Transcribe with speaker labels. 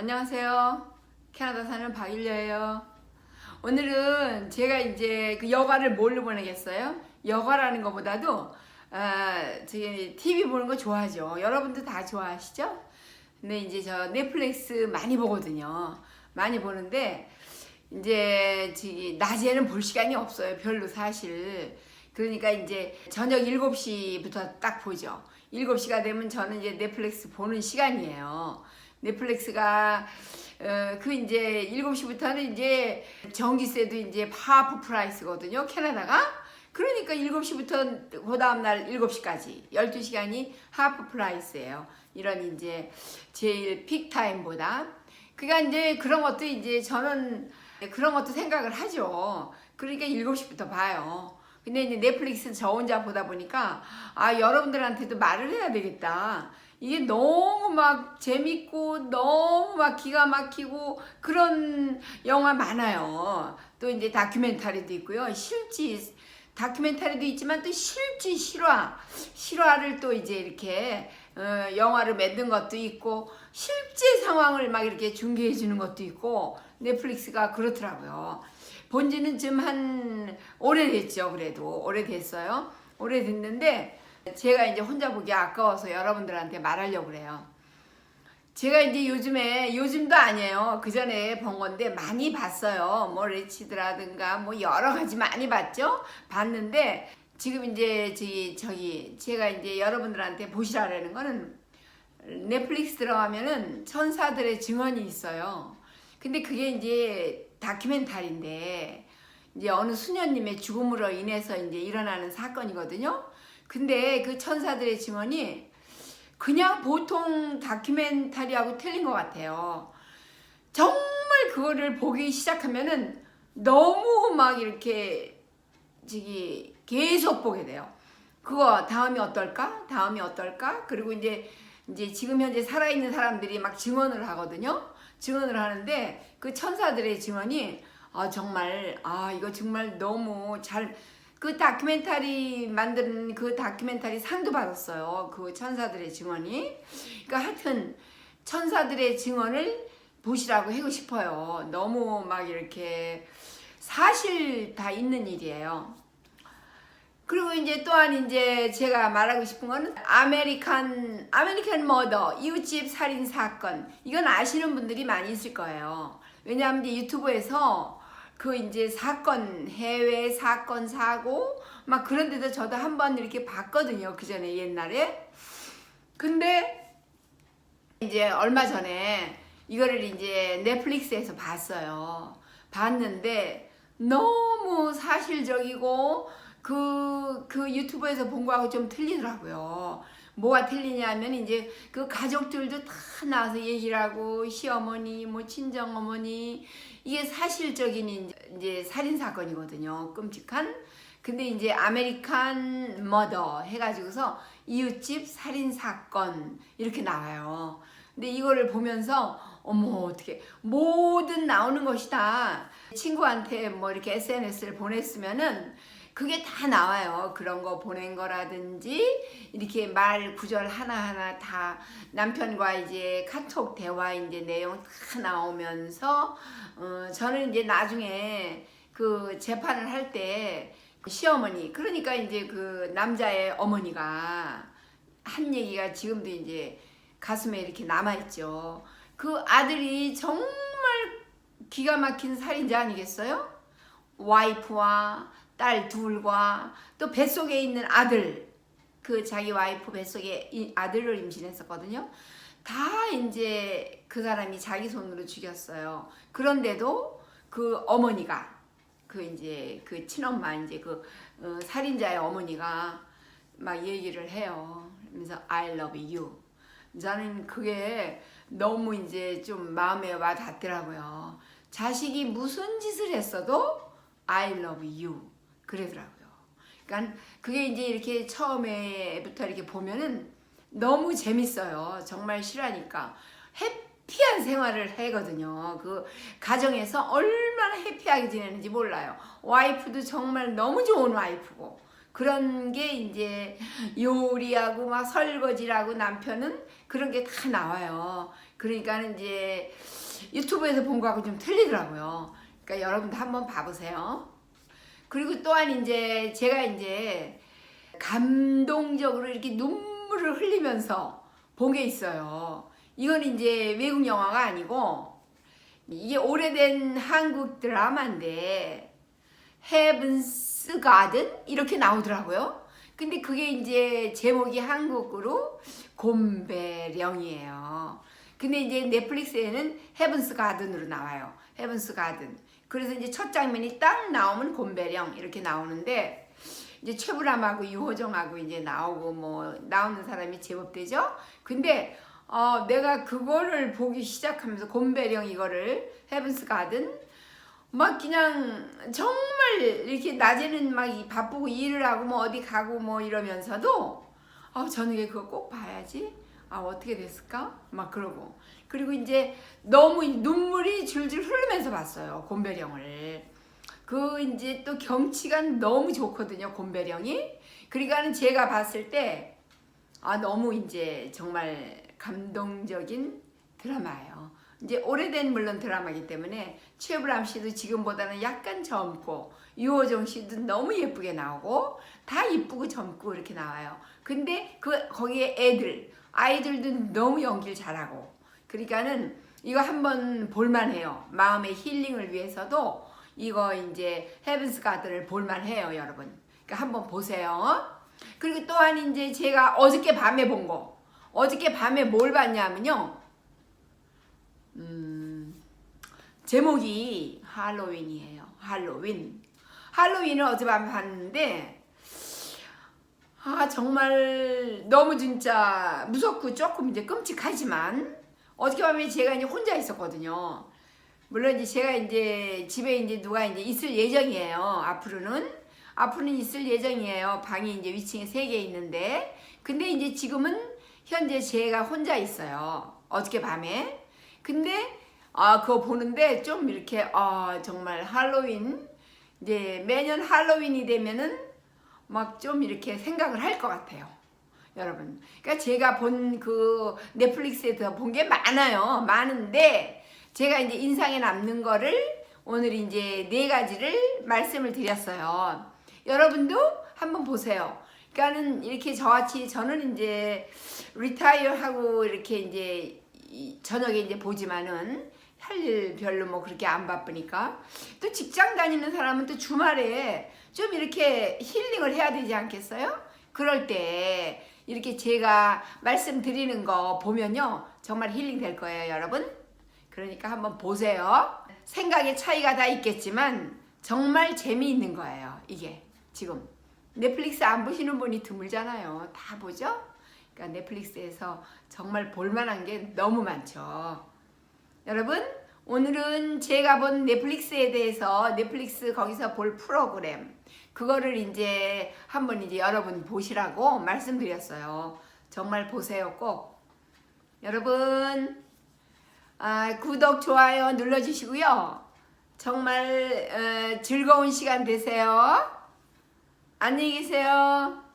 Speaker 1: 안녕하세요. 캐나다 사는 박일려예요. 오늘은 제가 이제 그 여가를 뭘로 보내겠어요? 여가라는 것보다도 아, 저기 TV 보는 거 좋아하죠. 여러분도 다 좋아하시죠? 근데 이제 저 넷플릭스 많이 보거든요. 많이 보는데 이제 저기 낮에는 볼 시간이 없어요. 별로 사실. 그러니까 이제 저녁 7시부터 딱 보죠. 7시가 되면 저는 이제 넷플릭스 보는 시간이에요. 넷플릭스가 어, 그 이제 7시부터는 이제 전기세도 이제 하프 프라이스거든요. 캐나다가. 그러니까 7시부터 그 다음날 7시까지 12시간이 하프 프라이스예요. 이런 이제 제일 픽 타임보다. 그러니까 이제 그런 것도 이제 저는 그런 것도 생각을 하죠. 그러니까 7시부터 봐요. 근데 이제 넷플릭스 저 혼자 보다 보니까 아 여러분들한테도 말을 해야 되겠다. 이게 너무 막 재밌고 너무 막 기가 막히고 그런 영화 많아요. 또 이제 다큐멘터리도 있고요. 실지 다큐멘터리도 있지만 또 실지 실화 실화를 또 이제 이렇게 어, 영화를 만든 것도 있고 실제 상황을 막 이렇게 중계해 주는 것도 있고 넷플릭스가 그렇더라고요. 본지는 지금 한 오래됐죠. 그래도 오래됐어요. 오래됐는데 제가 이제 혼자 보기 아까워서 여러분들한테 말하려고 그래요. 제가 이제 요즘에 요즘도 아니에요. 그 전에 본 건데 많이 봤어요. 뭐 레치드라든가 뭐 여러 가지 많이 봤죠. 봤는데 지금 이제 저기 저기 제가 이제 여러분들한테 보시라는 거는 넷플릭스 들어가면은 천사들의 증언이 있어요. 근데 그게 이제 다큐멘터리인데 이제 어느 수녀님의 죽음으로 인해서 이제 일어나는 사건이거든요. 근데 그 천사들의 증언이 그냥 보통 다큐멘터리하고 틀린 것 같아요. 정말 그거를 보기 시작하면은 너무 막 이렇게 저기 계속 보게 돼요. 그거 다음이 어떨까? 다음이 어떨까? 그리고 이제 이제 지금 현재 살아있는 사람들이 막 증언을 하거든요. 증언을 하는데 그 천사들의 증언이 아 정말 아 이거 정말 너무 잘 그 다큐멘터리 만든 그 다큐멘터리 상도 받았어요. 그 천사들의 증언이. 그러니까 하여튼 천사들의 증언을 보시라고 하고 싶어요. 너무 막 이렇게 사실 다 있는 일이에요. 그리고 이제 또한 이제 제가 말하고 싶은 거는 아메리칸 아메리칸 머더 이웃집 살인 사건 이건 아시는 분들이 많이 있을 거예요. 왜냐하면 이제 유튜브에서 그 이제 사건 해외 사건 사고 막 그런 데도 저도 한 번 이렇게 봤거든요. 그 전에 옛날에. 근데 이제 얼마 전에 이거를 이제 넷플릭스에서 봤어요. 봤는데 너무 사실적이고 그, 그 유튜브에서 본 거하고 좀 틀리더라고요. 뭐가 틀리냐면 이제 그 가족들도 다 나와서 얘기를 하고 시어머니, 뭐 친정어머니 이게 사실적인 이제 살인 사건이거든요. 끔찍한. 근데 이제 아메리칸 머더 해가지고서 이웃집 살인 사건 이렇게 나와요. 근데 이거를 보면서 어머 어떻게 모든 나오는 것이다. 친구한테 뭐 이렇게 SNS를 보냈으면은 그게 다 나와요. 그런 거 보낸 거라든지 이렇게 말 구절 하나하나 다 남편과 이제 카톡 대화 이제 내용 다 나오면서 어 저는 이제 나중에 그 재판을 할 때 시어머니 그러니까 이제 그 남자의 어머니가 한 얘기가 지금도 이제 가슴에 이렇게 남아 있죠. 그 아들이 정말 기가 막힌 살인자 아니겠어요? 와이프와 딸 둘과 또 뱃속에 있는 아들 그 자기 와이프 뱃속에 이 아들을 임신했었거든요. 다 이제 그 사람이 자기 손으로 죽였어요. 그런데도 그 어머니가 그 이제 그 친엄마 이제 그 어, 살인자의 어머니가 막 얘기를 해요. 그래서 I love you. 저는 그게 너무 이제 좀 마음에 와 닿더라고요. 자식이 무슨 짓을 했어도 I love you. 그러더라고요. 그러니까 그게 이제 이렇게 처음에부터 이렇게 보면은 너무 재밌어요. 정말 실화니까. 해피한 생활을 하거든요. 그 가정에서 얼마나 해피하게 지내는지 몰라요. 와이프도 정말 너무 좋은 와이프고. 그런 게 이제 요리하고 막 설거지라고 남편은 그런 게 다 나와요. 그러니까 이제 유튜브에서 본 거하고 좀 틀리더라고요. 그러니까 여러분도 한번 봐보세요. 그리고 또한 이제 제가 이제 감동적으로 이렇게 눈물을 흘리면서 본 게 있어요. 이건 이제 외국 영화가 아니고 이게 오래된 한국 드라마인데 헤븐스 가든 이렇게 나오더라고요. 근데 그게 이제 제목이 한국으로 곰배령이에요. 근데 이제 넷플릭스에는 헤븐스 가든으로 나와요. 헤븐스 가든. 그래서 이제 첫 장면이 딱 나오면 곰배령 이렇게 나오는데 이제 최불암하고 유호정하고 이제 나오고 뭐 나오는 사람이 제법 되죠. 근데 어 내가 그거를 보기 시작하면서 곰배령 이거를 헤븐스 가든 막 그냥 정말 이렇게 낮에는 막 이- 바쁘고 일을 하고 뭐 어디 가고 뭐 이러면서도 아 저녁에 그거 꼭 봐야지 아 어떻게 됐을까 막 그러고 그리고 이제 너무 눈물이 줄줄 흐르면서 봤어요 곰배령을 그 이제 또 경치가 너무 좋거든요 곰배령이 그러니까는 제가 봤을 때 아 너무 이제 정말 감동적인 드라마예요. 이제 오래된 물론 드라마이기 때문에 최불암 씨도 지금보다는 약간 젊고 유호정 씨도 너무 예쁘게 나오고 다 이쁘고 젊고 이렇게 나와요. 근데 그 거기에 애들 아이들도 너무 연기를 잘하고 그러니까는 이거 한번 볼만해요. 마음의 힐링을 위해서도 이거 이제 헤븐스 가든을 볼만해요, 여러분. 그러니까 한번 보세요. 그리고 또한 이제 제가 어저께 밤에 본 거. 어저께 밤에 뭘 봤냐면요. 음, 제목이 할로윈이에요. 할로윈. 할로윈을 어젯밤에 봤는데, 아, 정말 너무 진짜 무섭고 조금 이제 끔찍하지만, 어저께 밤에 제가 이제 혼자 있었거든요. 물론 이제 제가 이제 집에 이제 누가 이제 있을 예정이에요. 앞으로는. 앞으로는 있을 예정이에요. 방이 이제 위층에 세 개 있는데. 근데 이제 지금은 현재 제가 혼자 있어요. 어저께 밤에. 근데 아 그거 보는데 좀 이렇게 아 정말 할로윈 이제 매년 할로윈이 되면은 막 좀 이렇게 생각을 할 것 같아요. 여러분. 그러니까 제가 본 그 넷플릭스에서 본 게 많아요. 많은데 제가 이제 인상에 남는 거를 오늘 이제 네 가지를 말씀을 드렸어요. 여러분도 한번 보세요. 그러니까는 이렇게 저같이 저는 이제 리타이어 하고 이렇게 이제 이- 저녁에 이제 보지만은 할 일 별로 뭐 그렇게 안 바쁘니까 또 직장 다니는 사람은 또 주말에 좀 이렇게 힐링을 해야 되지 않겠어요? 그럴 때 이렇게 제가 말씀드리는 거 보면요 정말 힐링 될 거예요 여러분. 그러니까 한번 보세요. 생각의 차이가 다 있겠지만 정말 재미있는 거예요 이게. 지금 넷플릭스 안 보시는 분이 드물잖아요. 다 보죠? 그러니까 넷플릭스에서 정말 볼만한 게 너무 많죠. 여러분 오늘은 제가 본 넷플릭스에 대해서 넷플릭스 거기서 볼 프로그램 그거를 이제 한번 이제 여러분 보시라고 말씀드렸어요. 정말 보세요 꼭. 여러분 아, 구독 좋아요 눌러주시고요. 정말 어, 즐거운 시간 되세요. 안녕히 계세요.